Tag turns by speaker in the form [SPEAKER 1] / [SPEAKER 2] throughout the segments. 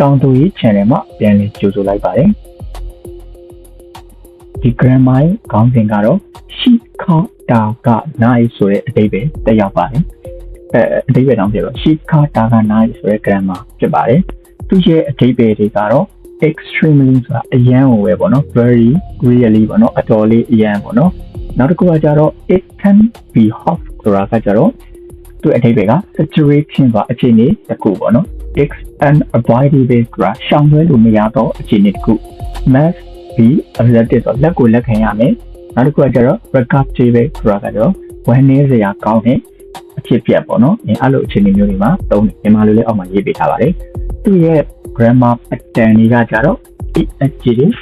[SPEAKER 1] တောင်သူရေး channel မှာပြန်လည်ကြိုဆိုလိုက်ပါတယ်ဒီ grammar ရဲ့ခေါင်းစဉ်ကတော့ရှိခတာကနိုင်ဆိုတဲ့အဓိပ္ပာယ်တက်ရောက်ပါတယ်အဲအဓိပ္ပာယ်တောင်ပြတော့ရှိခတာကနိုင်ဆိုတဲ့ grammar ဖြစ်ပါတယ်သူရဲ့အဓိပ္ပာယ်တွေကတော့ extremely ဆိုတာအရန်ကိုပဲပေါ့နော် very really ပေါ့နော်အတော်လေးအရန်ပေါ့နော်နောက်တစ်ခုကကြတော့ it can be hot ဆိုတာကကြတော့ သူအဓိပ္ပာယ်က situation ဆိုတာအခြေအနေတစ်ခုပေါ့နော် it's an avoidable ဆိုတာရှောင်လွှဲလို့မရတော့အခြေအနေတစ်ခု must be accepted ဆိုတော့လက်ကိုလက်ခံရမယ်နောက်တစ်ခုကကြတော့ regardable ဆိုတာကကြတော့ဝန်နေစရာကောင်းတဲ့အဖြစ်ပြက်ပေါ့နော်အဲအဲ့လိုအခြေအနေမျိုးတွေမှာသုံးတယ်မြန်မာလိုလည်းအောက်မှာရေးပေးထားပါတယ်သူရဲ့ grammar pattern တွေကကြတော့ e adjective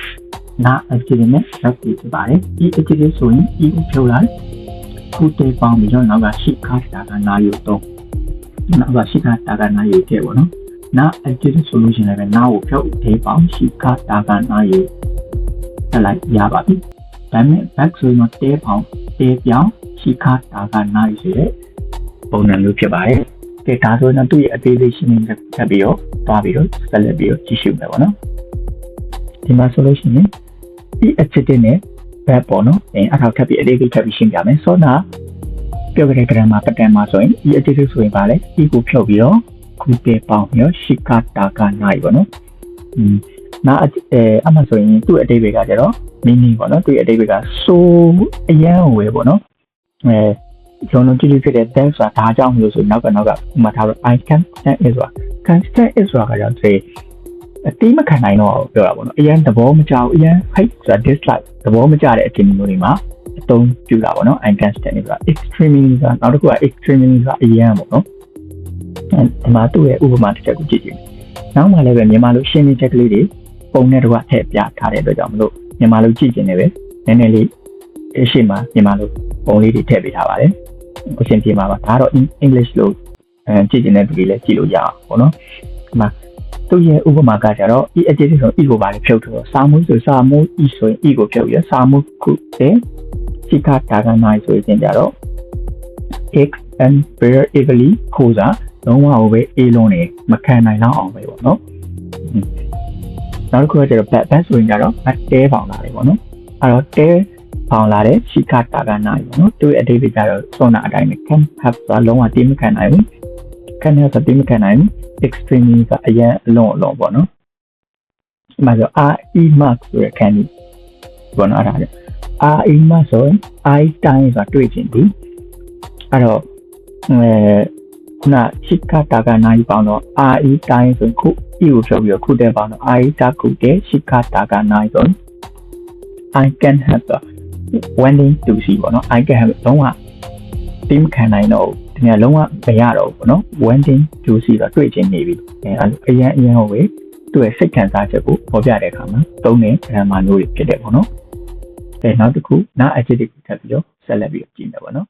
[SPEAKER 1] နာ adjective နဲ့ဆက်ပြီးဖြစ်ပါတယ် e adjective ဆိုရင် e ကိုဖြုတ်လိုက် ခုတေးပေါင်းပြီးတော့နောက်ကရှိခါတာကနာယူတော့နောက်ကရှိခါတာကနာယူခဲ့ပေါ့နော်နာ adjective ဆိုလို့ရှိရင်လည်းနာကိုဖြုတ်တေးပေါင်းရှိခါတာကနာယူတက်လိုက်ရပါပြီဒါပေမဲ့ back ဆိုရင်တော့တေးပေါင်းတေးပြောင်းရှိခါတာကနာယူဆိုတဲ့ပုံစံမျိုးဖြစ်ပါတယ်ကဲဒါဆိုရင်သူ့ရဲ့အသေးလေးရှင်းနေချက်ပြီးတော့သွားပြီးတော့ဆက်လက်ပြီးတော့ကြည့်ရှုမယ်ပေါ့နော်ဒီမှာဆိုလို့ရှိရင်ဒီအချက်တင်နဲ့ ဘက်ပေါ့နော်အဲအထောက်ထပ်ပြီးအလေးလေးထပ်ပြီးရှင်းပြမယ်ဆိုတော့ပြောကြတဲ့ grammar pattern မှာဆိုရင်ဒီအချက်ဆိုရင်ပါလေဒီကိုဖြုတ်ပြီးတော့ခုတေပေါင်းပြီးတော့ရှိကတာကနိုင်ပေါ့နော်อืมနာအဲအမှဆိုရင်သူ့အတိတ်တွေကကြတော့ meaning ပေါ့နော်သူ့ရဲ့အတိတ်တွေက so အရန်ဝယ်ပေါ့နော်အဲကျွန်တော်ကြည့်ကြည့်ဖြစ်တဲ့ thanks ဆိုတာဒါကြောင့်မလို့ဆိုနောက်ကနောက်ကဥမာထားတော့ I can stand is ဆိုတာ constant is ဆိုတာကကြောင့်ဒီ အတိမခံနိုင်တော့ပြောတာပေါ့နော်အရင်သဘောမကျဘူးအရင် hate ဆိုတာ dislike သဘောမကျတဲ့အခြေအနေမျိုးတွေမှာအသုံးပြုတာပေါ့နော် I can stand ဆိုတာ extremely ဆိုတာနောက်တစ်ခုက extremely ဆိုတာအရင်ပေါ့နော်အဲဒီမှာသူ့ရဲ့ဥပမာတစ်ချက်ကိုကြည့်ကြည့်နောက်မှလည်းပဲမြန်မာလိုရှင်းပြချက်ကလေးတွေပုံနဲ့တော့ထည့်ပြထားတဲ့အတွက်ကြောင့်မလို့မြန်မာလိုကြည့်ကျင်နေပဲနည်းနည်းလေးအရှိမမြန်မာလိုပုံလေးတွေထည့်ပေးထားပါတယ်အရှင်းပြမှာပါဒါကတော့ English လို့အဲကြည့်ကျင်တဲ့သူတွေလည်းကြည့်လို့ရအောင်ပေါ့နော်ဒီမှာ သူ့ရဲ့ဥပမာကကြတော့ e adjective ဆို e ကိုပါလေဖြုတ်ထုတ်တော့စာမှုဆိုစာမှု e ဆိုရင် e ကိုဖြုတ်ရစာမှုခုတဲ့စိခတာကနိုင်ဆိုရင်ကြတော့ x and very easily ခိုးစားလုံးဝပဲ a လုံးနေမခံနိုင်တော့အောင်ပဲပေါ့နော်နောက်တစ်ခုကကျတော့ back back ဆိုရင်ကြတော့ back တဲပေါင်လာတယ်ပေါ့နော်အဲ့တော့တဲပေါင်လာတဲ့ရှိခတာကနိုင်ပေါ့နော်သူ့ရဲ့အတိတ်ကကြတော့စောနာအတိုင်းပဲ can have ဆိုလုံးဝတိမခံနိုင်ဘူး can have ဆိုတိမခံနိုင်ဘူး extremely ကအရင်အလုံးအလုံးပေါ့နော်ဒီမှာဆို re mark ဆိုရခံဒီပေါ့နော်အဲ့ဒါလေ re mark ဆိုရင် i time ဆိုတာတွေ့ချင်ပြီအဲ့တော့အဲခုနရှိကတာကနိုင်ပေါင်းတော့ re time ဆိုခု e ကိုဖြုတ်ပြီးတော့ခုတဲ့ပေါင်းတော့ re တာခုတဲ့ရှိကတာကနိုင်ဆို I can have the wanting to see ပေါ့နော် I can have လုံးဝတိမခံနိုင်တော့ ဒီနေ့လုံးဝမရတော့ဘူးပေါ့နော် wanting to see တော့တွေ့ချင်းနေပြီအဲအရင်အရင်ဟိုပဲသူ့ရဲ့စိတ်ခံစားချက်ကိုပေါ်ပြတဲ့အခါမှာသုံးတဲ့ grammar မျိုးတွေဖြစ်တယ်ပေါ့နော်အဲနောက်တစ်ခုနာ adjective ထပ်ပြီးတော့ဆက်လက်ပြီးကြည့်မယ်ပေါ့နော်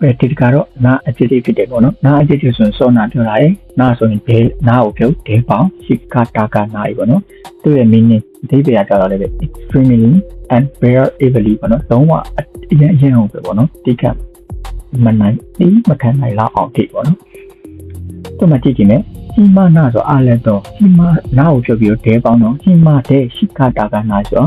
[SPEAKER 1] ပဲဒီကတော့နာအကြည့်ဖြစ်တယ်ပေါ့နော်နာအကြည့်ဆိုရင်စောနာပြောတာရယ်နာဆိုရင်ဘဲနာကိုပြုတ်ဒဲပေါင်းရှိကတာကနာရီပေါ့နော်သူ့ရဲ့ meaning အဓိပ္ပာယ်ကကြတော့လည်း extremely and very easily ပေါ့နော်လုံးဝအရင်အရင်ဟုတ်ပဲပေါ့နော်တိကမနိုင်ဒီမခံနိုင်လောက်အောင်တိပေါ့နော်သူမှကြည့်ကြည့်မယ်စီမနာဆိုအားလည်းတော့စီမနာကိုပြုတ်ပြီးတော့ဒဲပေါင်းတော့စီမတဲ့ရှိကတာကနာဆို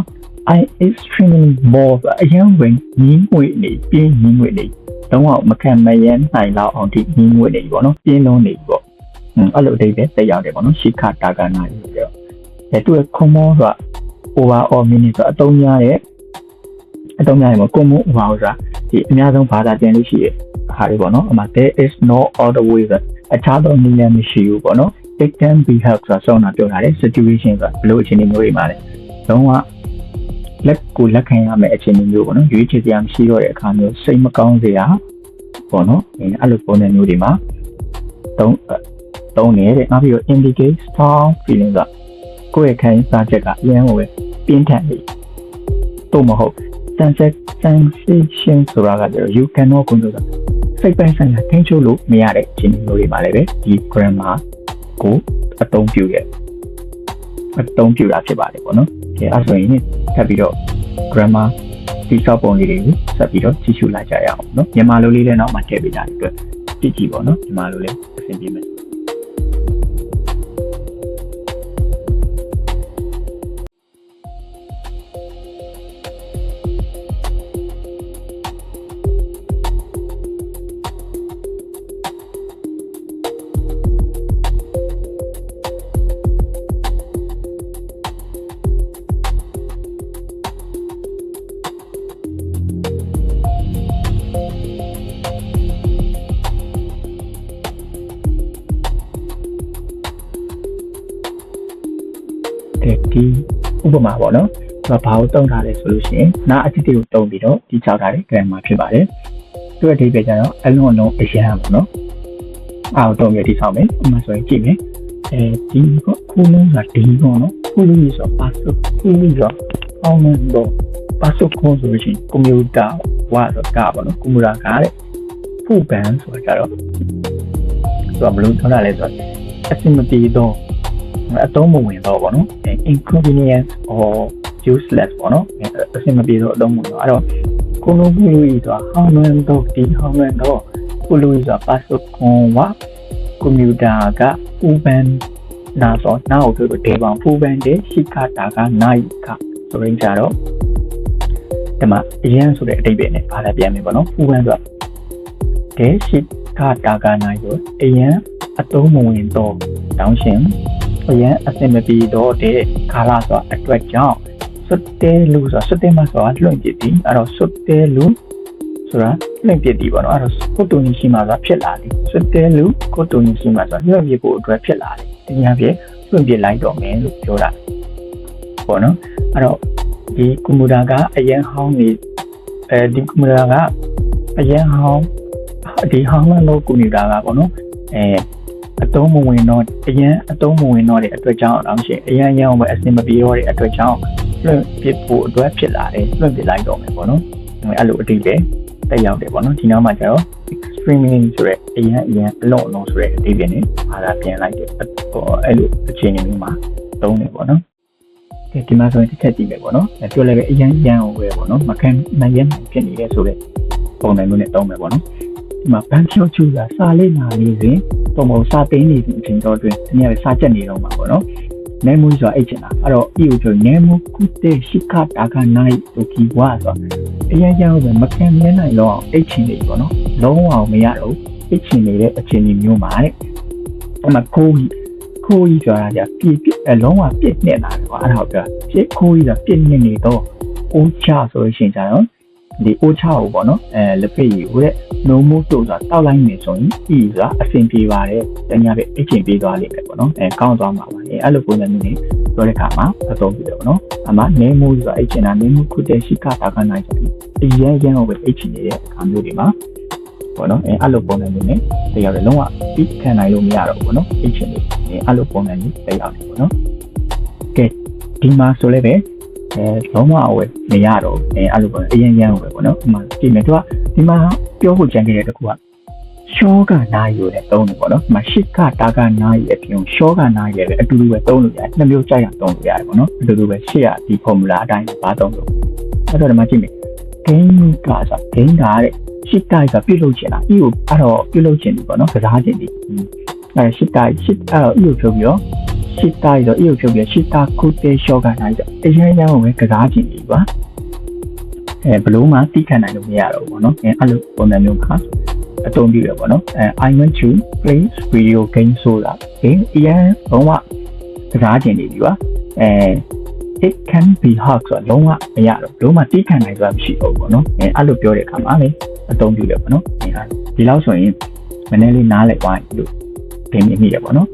[SPEAKER 1] I extremely more အရင်ဝင်ငင်းငွေနေပြင်းငင်းငွေနေ လုံးဝမခံမရနိုင်လောက်အောင်ဒီညီငွေနေပြီပေါ့နော်ပြင်းလုံးနေပြီပေါ့ဟွန်းအဲ့လိုအဓိပ္ပာယ်တက်ရောက်တယ်ပေါ့နော်ရှိခတာကနာကြီးပြောအဲသူက common ဆိုတာ over or meaning ဆိုအတုံးများရဲ့အတုံးများရဲ့ပေါ့ common over ဆိုတာဒီအများဆုံးဘာသာပြန်လို့ရှိရဲ့ဟာတွေပေါ့နော်အမှ there is no other way ဆိုအခြားသောနည်းလမ်းမရှိဘူးပေါ့နော် it can be helped ဆိုတာစောင့်တာပြောတာလေ situation ဆိုတာဘယ်လိုအခြေအနေမျိုးတွေမှာလဲလုံးဝ လက်ကိုလက်ခံရမယ့်အခြေအနေမျိုးပေါ့နော်ရွေးချယ်စရာမရှိတော့တဲ့အခါမျိုးစိတ်မကောင်းစရာပေါ့နော်အဲ့လိုပုံစံမျိုးတွေမှာသုံးသုံးနေတဲ့နောက်ပြီးတော့ indicate strong feeling ကကိုယ့်ရဲ့ခံစားချက်ကအရင်ကပဲပြင်းထန်နေတော့မဟုတ် sensation ဆိုတာကကျတော့ you cannot control စိတ်ပိုင်းဆိုင်ရာထိန်းချုပ်လို့မရတဲ့အခြေအနေမျိုးတွေမှာလည်းပဲဒီ grammar ကိုအသုံးပြုရဲ့ အသုံးပြုတာဖြစ်ပါတယ်ပေါ့နော်။အဲအဲ့ဆိုရင်ထပ်ပြီးတော့ grammar ဒီစောက်ပုံလေးတွေကိုဆက်ပြီးတော့ကြည့်ရှုလိုက်ကြရအောင်နော်။မြန်မာလိုလေးလည်းနောက်မှထည့်ပေးကြတဲ့အတွက်ကြည့်ကြည့်ပေါ့နော်။မြန်မာလိုလေးအဆင်ပြေမယ်။။ ဒီဥပမာပေါ့နော်။သူကဘာကိုတုံးထားလဲဆိုလို့ရှိရင်နာအတိတ်ကိုတုံးပြီးတော့ဒီချောက်ထားတဲ့ grammar ဖြစ်ပါတယ်။သူ့အဓိပ္ပာယ်ကျတော့အလုံးအလုံးအရန်ပေါ့နော်။အားတုံးပြီးဒီဆောင်မယ်။ဥပမာဆိုရင်ကြည့်မယ်။အဲဒီကခုလုံးကဒီပေါ့နော်။ခုလုံးဆိုပါစုခုလုံးဆိုအောင်းမန်တော့ပါစုခုဆိုလို့ရှိရင်ကွန်ပျူတာဝါဆိုကပေါ့နော်။ကွန်ပျူတာကတဲ့ဖူဘန်ဆိုကြတော့သူကဘလို့ထောက်တာလဲဆိုတော့အစင်မတီတော့ အသုံးမဝင်တော့ပေါ့နော် inconvenience or useless ပေါ့နော်အဆင်မပြေတော့အသုံးမဝင်တော့အဲ့တော့ကိုလိုဘူးကြီးဆိုတာ how man တော့ဒီ how man တော့ကိုလိုကြီးဆိုတာ password ခွန်ဝကွန်ပျူတာကပူပန်နာဆိုနောက်ကိုပြောဒေပေါင်ပူပန်တဲ့ရှိခတာကနိုင်ခဆိုရင်ကြတော့ဒီမှာအရန်ဆိုတဲ့အတိတ်ပဲနဲ့ဘာသာပြန်မယ်ပေါ့နော်ပူပန်ဆိုတာဒေရှိခတာကနိုင်ဆိုအရန်အသုံးမဝင်တော့တောင်းရှင် အရန်အစင်မပြေတော့တဲ့ခါလာဆိုတာအတွက်ကြောင့်စွတ်တဲလူဆိုတာစွတ်တဲမဆိုတာလွင့်ပစ်ပြီအဲ့တော့စွတ်တဲလူဆိုတာလွင့်ပစ်ပြီပေါ့နော်အဲ့တော့ကိုတူနီရှိမှဆိုတာဖြစ်လာတယ်စွတ်တဲလူကိုတူနီရှိမှဆိုတာလွင့်ပစ်ဖို့အတွက်ဖြစ်လာတယ်ဒီညာပြလွင့်ပစ်လိုက်တော့မယ်လို့ပြောတာပေါ့နော်အဲ့တော့ဒီကွန်ပျူတာကအရန်ဟောင်းနေအဲဒီကွန်ပျူတာကအရန်ဟောင်းဒီဟောင်းလို့ကွန်ပျူတာကပေါ့နော်အဲ အတုံးမဝင်တော့အရင်အတုံးမဝင်တော့တဲ့အတွက်ကြောင့်အောင်ရှင်အရင်ရအောင်ပဲအစင်မပြေတော့တဲ့အတွက်ကြောင့်လွင့်ပစ်ဖို့အတွက်ဖြစ်လာတယ်လွင့်ပစ်လိုက်တော့မယ်ပေါ့နော်အဲ့လိုအတိတ်ပဲတက်ရောက်တယ်ပေါ့နော်ဒီနောက်မှာကျတော့ extremely ဆိုရဲအရင်အရင်အလုံးအလုံးဆိုရဲအတိတ်ပဲနေဘာသာပြန်လိုက်တယ်ဟိုအဲ့လိုအခြေအနေမျိုးမှာသုံးတယ်ပေါ့နော်ကဲဒီမှာဆိုရင်တစ်ချက်ကြည့်မယ်ပေါ့နော်ပြောလည်းပဲအရင်ရန်ကိုပဲပေါ့နော်မခံနိုင်ရဖြစ်နေတဲ့ဆိုတဲ့ပုံစံမျိုးနဲ့သုံးမယ်ပေါ့နော် ဒီမှာဘန်ချောချူကစာလေးနာနေစဉ်ပုံပုံစာသိနေတဲ့အချိန်တော့တွင်တနည်းအားစာချက်နေတော့မှာပေါ့နော်နေမှုဆိုတာအိတ်ချင်တာအဲ့တော့ဤကိုပြောနေမှုကုတေရှိခတာခနိုင်တို့ကီဝါဆိုအရင်ကျတော့မခံမြဲနိုင်တော့အိတ်ချင်နေပေါ့နော်လုံးဝမရတော့အိတ်ချင်နေတဲ့အခြေအနေမျိုးမှာတဲ့အမှကိုကြီးခိုးကြီးဆိုတာကပြည့်ပြည့်အလုံးဝပြည့်နေလာတယ်ကွာအဲ့ဒါကိုပြောပြည့်ခိုးကြီးကပြည့်နေနေတော့အိုးချဆိုလို့ရှိရင်ကျတော့ ဒီအိုးချကိုပေါ့နော်အဲလက်ဖက်ရည်ကိုတဲ့နိုးမှုတို့ဆိုတာတောက်လိုက်နေဆိုရင်ဤဆိုတာအဆင်ပြေပါတယ်တညာပဲအချင်းပြေးသွားလိမ့်မယ်ပေါ့နော်အဲကောင်းသွားမှာပါအဲအဲ့လိုပုံစံမျိုးနဲ့ပြောတဲ့အခါမှာအသုံးပြုတယ်ပေါ့နော်အမှနေမှုဆိုတာအချင်းနာနေမှုခုတဲ့ရှိကတာကနိုင်တယ်အရင်ရန်ကိုပဲအချင်းနေတဲ့အခါမျိုးတွေမှာပေါ့နော်အဲအဲ့လိုပုံစံမျိုးနဲ့တရားရလုံးဝပြီးခံနိုင်လို့မရတော့ဘူးပေါ့နော်အချင်းနေအဲအဲ့လိုပုံစံမျိုးတရားတယ်ပေါ့နော်ကဲဒီမှာဆိုလည်းပဲ အဲလုံးဝအဝယ်မရတော့အဲအဲ့လိုပေါ့အရင်ရန်ပဲပေါ့နော်ဒီမှာဒီမဲ့သူကဒီမှာပြောဖို့ကြံခဲ့တဲ့တကူကရှောကနာယူတဲ့သုံးတယ်ပေါ့နော်ဒီမှာရှစ်ကတာကနာယူအပြင်ရှောကနာယူလည်းအတူတူပဲသုံးလို့ရတယ်နှစ်မျိုးကြိုက်အောင်သုံးလို့ရတယ်ပေါ့နော်အတူတူပဲရှစ်ရဒီ formula အတိုင်းပါသုံးလို့အဲ့တော့ဒီမှာကြည့်မယ် gain ကဆို gain ကတဲ့ရှစ်တိုက်ကပြုတ်လို့ချင်တာဤကိုအဲ့တော့ပြုတ်လို့ချင်ပြီပေါ့နော်ကစားချင်ပြီအဲ့ရှစ်တိုက်ရှစ်အဲ့တော့ဤကိုဖြုတ်ပြီးတော့ ရှစ်တိုက်တော့ဤကိုဖြုတ်ပြီးရှစ်တာကုတေရှောကနာယူအရင်ရောပဲကစားချင်ပြီပါအဲဘလို့မှသိခံနိုင်လို့မရတော့ဘူးเนาะအဲအဲ့လိုပုံစံမျိုးမှာအသုံးပြုရပါတော့အဲ I want to play video game ဆိုတာ game အရင်လုံးဝကစားခြင်းနေပြီပါအဲ it can be hard ဆိုတာလုံးဝမရတော့လုံးဝသိခံနိုင်ဆိုတာမရှိတော့ဘူးเนาะအဲအဲ့လိုပြောတဲ့အခါမှာလေအသုံးပြုရပါတော့ဒီလောက်ဆိုရင်မနေ့လေးနားလည်သွားလို့ဂိမ်းမြင်ရပါတော့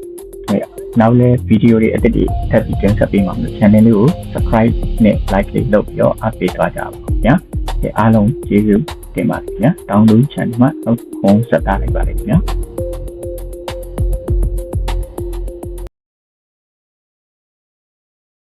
[SPEAKER 1] အဲ နောက်လဲဗီဒီယိုတွေအသစ်တွေထပ်ပြီးတင်ဆက်ပေးမှာလို့ channel လေးကို subscribe နဲ့ like လေးလုပ်ပြီးတော့ update သွားကြပါဦးညာ။အားလုံးကျေးဇူးတတင်ပါတယ်ခင်ဗျာတောင်းလို့ channel မှာနောက်ဖုန်းဆက်တာလိုက်ပါလိမ့်ခင်ဗျာ